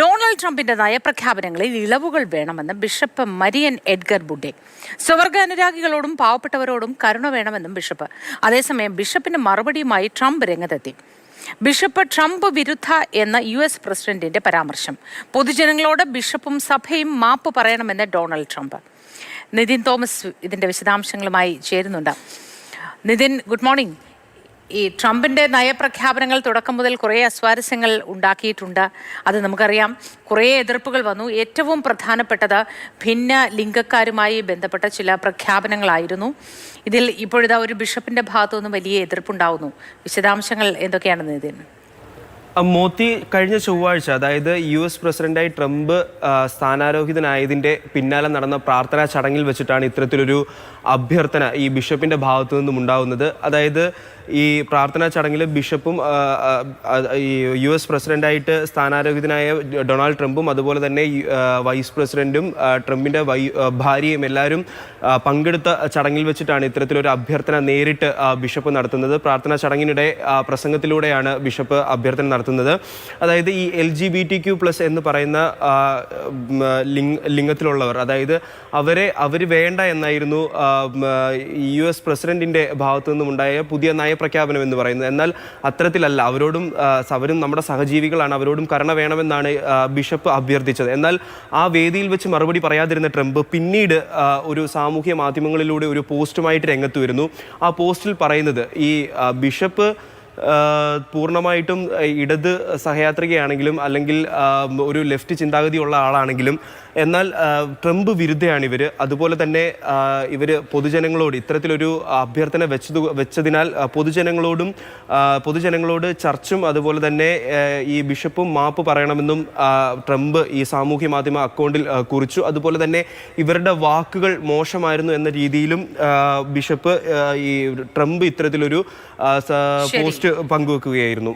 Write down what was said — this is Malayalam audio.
ഡൊണാൾഡ് ട്രംപിന്റെ നയപ്രഖ്യാപനങ്ങളിൽ ഇളവുകൾ വേണമെന്നും ബിഷപ്പ് മരിയൻ എഡ്ഗർ ബുഡെ. സ്വർഗ അനുരാഗികളോടും പാവപ്പെട്ടവരോടും കരുണ വേണമെന്നും ബിഷപ്പ്. അതേസമയം ബിഷപ്പിന് മറുപടിയുമായി ട്രംപ് രംഗത്തെത്തി. ബിഷപ്പ് ട്രംപ് വിരുദ്ധ എന്ന യു എസ് പ്രസിഡന്റിന്റെ പരാമർശം. പൊതുജനങ്ങളോട് ബിഷപ്പും സഭയും മാപ്പ് പറയണമെന്ന് ഡൊണാൾഡ് ട്രംപ്. നിതിൻ തോമസ് ഇതിന്റെ വിശദാംശങ്ങളുമായി ചേരുന്നുണ്ട്. Nithin good morning. ഈ ട്രംപിന്റെ നയപ്രഖ്യാപനങ്ങൾ തുടക്കം മുതൽ കുറേ അസ്വാരസ്യങ്ങൾ ഉണ്ടാക്കിയിട്ടുണ്ട്. അത് നമുക്കറിയാം. കുറേ എതിർപ്പുകൾ വന്നു. ഏറ്റവും പ്രധാനപ്പെട്ടത് ഭിന്ന ലിംഗക്കാരുമായി ബന്ധപ്പെട്ട ചില പ്രഖ്യാപനങ്ങളായിരുന്നു. ഇതിൽ ഇപ്പോഴിതാ ഒരു ബിഷപ്പിന്റെ ഭാഗത്തുനിന്നും വലിയ എതിർപ്പുണ്ടാവുന്നു. വിശദാംശങ്ങൾ എന്തൊക്കെയാണെന്ന് ഇതിന്? മോത്തി കഴിഞ്ഞ ചൊവ്വാഴ്ച അതായത് യു എസ് പ്രസിഡന്റായി ട്രംപ് സ്ഥാനാരോഹിതനായതിന്റെ പിന്നാലെ നടന്ന പ്രാർത്ഥനാ ചടങ്ങിൽ വെച്ചിട്ടാണ് ഇത്തരത്തിലൊരു അഭ്യർത്ഥന ഈ ബിഷപ്പിന്റെ ഭാഗത്തു നിന്നും ഉണ്ടാകുന്നത് അതായത് ഈ പ്രാർത്ഥനാ ചടങ്ങിൽ ബിഷപ്പും യു എസ് പ്രസിഡന്റായിട്ട് സ്ഥാനാരോഹിതനായ ഡൊണാൾഡ് ട്രംപും അതുപോലെ തന്നെ വൈസ് പ്രസിഡന്റും ട്രംപിന്റെ ഭാര്യയും എല്ലാവരും പങ്കെടുത്ത ചടങ്ങിൽ വെച്ചിട്ടാണ് ഇത്തരത്തിലൊരു അഭ്യർത്ഥന നേരിട്ട് ബിഷപ്പ് നടത്തുന്നത്. പ്രാർത്ഥനാ ചടങ്ങിനിടെ പ്രസംഗത്തിലൂടെയാണ് ബിഷപ്പ് അഭ്യർത്ഥന നടത്തുന്നത്. അതായത് ഈ L G B T Q plus എന്ന് പറയുന്ന ലിംഗത്തിലുള്ളവർ അതായത് അവരെ അവർ വേണ്ട എന്നായിരുന്നു യു എസ് പ്രസിഡന്റിന്റെ ഭാഗത്തു നിന്നും ഉണ്ടായ പുതിയ നയപ്രഖ്യാപനം എന്ന് പറയുന്നത്. എന്നാൽ അത്തരത്തിലല്ല അവരോടും അവരും നമ്മുടെ സഹജീവികളാണ്. അവരോടും കരുണ വേണമെന്നാണ് ബിഷപ്പ് അഭ്യർത്ഥിച്ചത്. എന്നാൽ ആ വേദിയിൽ വെച്ച് മറുപടി പറയാതിരുന്ന ട്രംപ് പിന്നീട് ഒരു സാമൂഹ്യ മാധ്യമങ്ങളിലൂടെ ഒരു പോസ്റ്റുമായിട്ട് രംഗത്ത് വരുന്നു. ആ പോസ്റ്റിൽ പറയുന്നത് ഈ ബിഷപ്പ് പൂർണമായിട്ടും ഇടത് സഹയാത്രികയാണെങ്കിലും അല്ലെങ്കിൽ ഒരു ലെഫ്റ്റ് ചിന്താഗതിയുള്ള ആളാണെങ്കിലും എന്നാൽ ട്രംപ് വിരുദ്ധയാണ് ഇവർ അതുപോലെ തന്നെ ഇവർ പൊതുജനങ്ങളോട് ഇത്തരത്തിലൊരു അഭ്യർത്ഥന വെച്ചത് വെച്ചതിനാൽ പൊതുജനങ്ങളോടും പൊതുജനങ്ങളോട് ചർച്ചും അതുപോലെ തന്നെ ഈ ബിഷപ്പും മാപ്പ് പറയണമെന്നും ട്രംപ് ഈ സാമൂഹ്യ മാധ്യമ അക്കൗണ്ടിൽ കുറിച്ചു. അതുപോലെ തന്നെ ഇവരുടെ വാക്കുകൾ മോശമായിരുന്നു എന്ന രീതിയിലും ബിഷപ്പ് ഈ ട്രംപ് ഇത്തരത്തിലൊരു പോസ്റ്റ് പങ്കുവെക്കുകയായിരുന്നു